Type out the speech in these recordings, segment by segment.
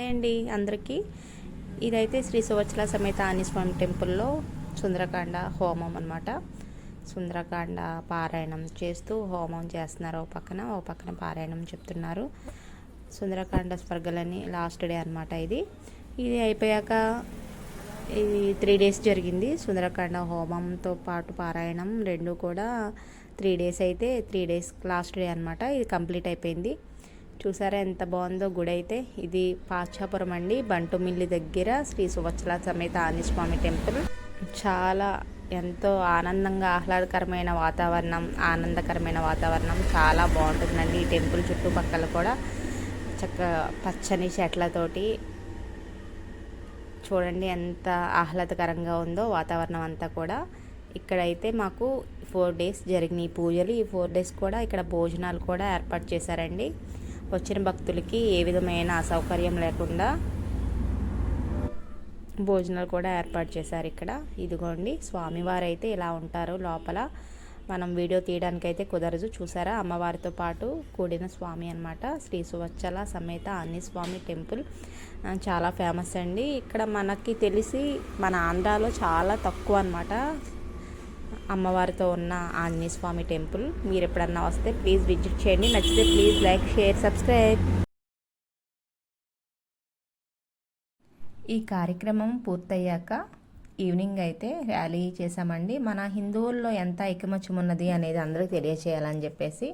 Hi అండి అందరికీ. ఇదైతే శ్రీ సువచ్చల సమేత ఆంజనేయస్వామి టెంపుల్లో సుందరకాండ హోమం అనమాట సుందరకాండ పారాయణం చేస్తూ హోమం చేస్తున్నారు ఓ పక్కన ఓ పక్కన పారాయణం చెప్తున్నారు. సుందరకాండ స్వర్గలని లాస్ట్ డే అనమాట ఇది. ఇది అయిపోయాక ఇది త్రీ డేస్ జరిగింది. సుందరకాండ హోమంతో పాటు పారాయణం రెండు కూడా త్రీ డేస్ అయితే త్రీ డేస్ లాస్ట్ డే అనమాట ఇది కంప్లీట్ అయిపోయింది. చూసారా ఎంత బాగుందో గుడి అయితే ఇది పాచాపురం అండి. బంటుమిల్లి దగ్గర శ్రీ సువత్సల సమేత ఆంజస్వామి టెంపుల్. చాలా ఎంతో ఆనందంగా ఆహ్లాదకరమైన వాతావరణం ఆనందకరమైన వాతావరణం. చాలా బాగుంటుందండి ఈ టెంపుల్ చుట్టుపక్కల కూడా. చక్క పచ్చని చెట్లతోటి. చూడండి ఎంత ఆహ్లాదకరంగా ఉందో వాతావరణం అంతా కూడా. ఇక్కడైతే మాకు ఫోర్ డేస్ జరిగినాయి పూజలు. ఈ ఫోర్ డేస్ కూడా ఇక్కడ భోజనాలు కూడా ఏర్పాటు చేశారండి. వచ్చిన భక్తులకి ఏ విధమైన అసౌకర్యం లేకుండా భోజనాలు కూడా ఏర్పాటు చేశారు ఇక్కడ. ఇదిగోండి స్వామివారు అయితే ఇలా ఉంటారు లోపల మనం వీడియో తీయడానికి అయితే కుదరదు చూసారా? అమ్మవారితో పాటు కూడిన స్వామి అనమాట శ్రీ సువచ్చల సమేత అన్ని స్వామి టెంపుల్ చాలా ఫేమస్ అండి. ఇక్కడ మనకి తెలిసి మన ఆంధ్రాలో చాలా తక్కువ అనమాట అమ్మవారితో ఉన్న ఆంజనేయ స్వామి టెంపుల్. మీరు ఎప్పుడన్నా వస్తే ప్లీజ్ విజిట్ చేయండి. నచ్చితే ప్లీజ్ లైక్ షేర్ సబ్స్క్రైబ్. ఈ కార్యక్రమం పూర్తయ్యాక ఈవినింగ్ అయితే ర్యాలీ చేశామండి. మన హిందువుల్లో ఎంత ఐకమత్యం ఉన్నది అనేది అందరికీ తెలియచేయాలని చెప్పేసి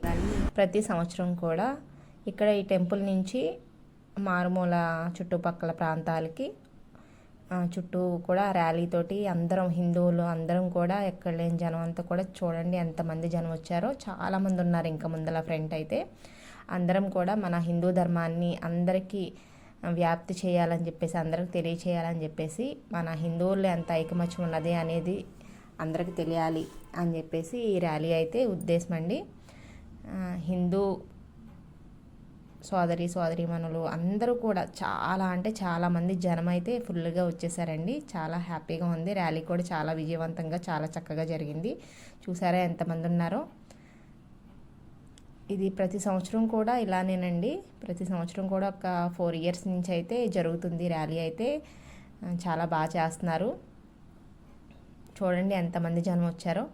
ప్రతి సంవత్సరం కూడా ఇక్కడ ఈ టెంపుల్ నుంచి మారుమూల చుట్టుపక్కల ప్రాంతాలకి చుట్టూ కూడా ర్యాలీతోటి అందరం హిందువులు అందరం కూడా ఎక్కడ లేని జనం అంతా కూడా చూడండి ఎంతమంది జనం వచ్చారో. చాలామంది ఉన్నారు ఇంకా ముందల ఫ్రంట్ అయితే. అందరం కూడా మన హిందూ ధర్మాన్ని అందరికీ వ్యాప్తి చేయాలని చెప్పేసి అందరికి తెలియచేయాలని చెప్పేసి మన హిందువుల్లో ఎంత ఐకమత్యం ఉన్నది అనేది అందరికి తెలియాలి అని చెప్పేసి ఈ ర్యాలీ అయితే ఉద్దేశం అండి. హిందూ సోదరి సోదరిమణులు అందరూ కూడా చాలా అంటే చాలామంది జనం అయితే ఫుల్గా వచ్చేసారండి. చాలా హ్యాపీగా ఉంది. ర్యాలీ కూడా చాలా విజయవంతంగా చాలా చక్కగా జరిగింది. చూసారా ఎంతమంది ఉన్నారో? ఇది ప్రతి సంవత్సరం కూడా ఇలానేనండి. ప్రతి సంవత్సరం కూడా ఒక ఫోర్ ఇయర్స్ నుంచి అయితే జరుగుతుంది ర్యాలీ అయితే. చాలా బాగా చేస్తున్నారు. చూడండి ఎంతమంది జనం వచ్చారో.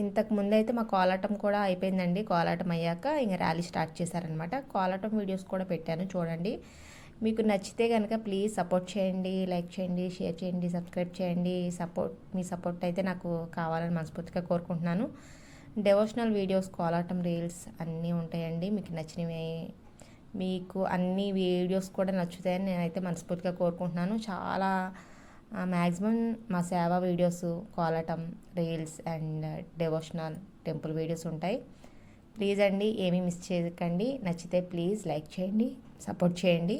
ఇంతకు ముందు అయితే మా కోలాటం కూడా అయిపోయిందండి. కోలాటం అయ్యాక ఇంకా ర్యాలీ స్టార్ట్ చేశారనమాట కోలాటం వీడియోస్ కూడా పెట్టాను చూడండి. మీకు నచ్చితే కనుక ప్లీజ్ సపోర్ట్ చేయండి లైక్ చేయండి షేర్ చేయండి సబ్స్క్రైబ్ చేయండి. సపోర్ట్ మీ సపోర్ట్ అయితే నాకు కావాలని మనస్ఫూర్తిగా కోరుకుంటున్నాను. డెవోషనల్ వీడియోస్ కోలాటం రీల్స్ అన్నీ ఉంటాయండి. మీకు నచ్చినవి మీకు అన్ని వీడియోస్ కూడా నచ్చుతాయని నేనైతే మనస్ఫూర్తిగా కోరుకుంటున్నాను. చాలా మ్యాక్సిమం మా సేవ videos Kolatam reels and devotional temple videos ఉంటాయి. ప్లీజ్ అండి ఏమీ మిస్ చేయకండి. నచ్చితే ప్లీజ్ లైక్ చేయండి సపోర్ట్ చేయండి.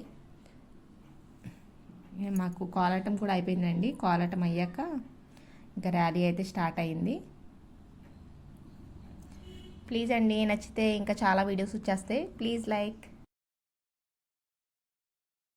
మాకు కోలాటం కూడా అయిపోయిందండి. కోలాటం అయ్యాక ఇంకా ర్యాలీ అయితే స్టార్ట్ అయింది. ప్లీజ్ అండి నచ్చితే ఇంకా చాలా వీడియోస్ వచ్చేస్తాయి. Please like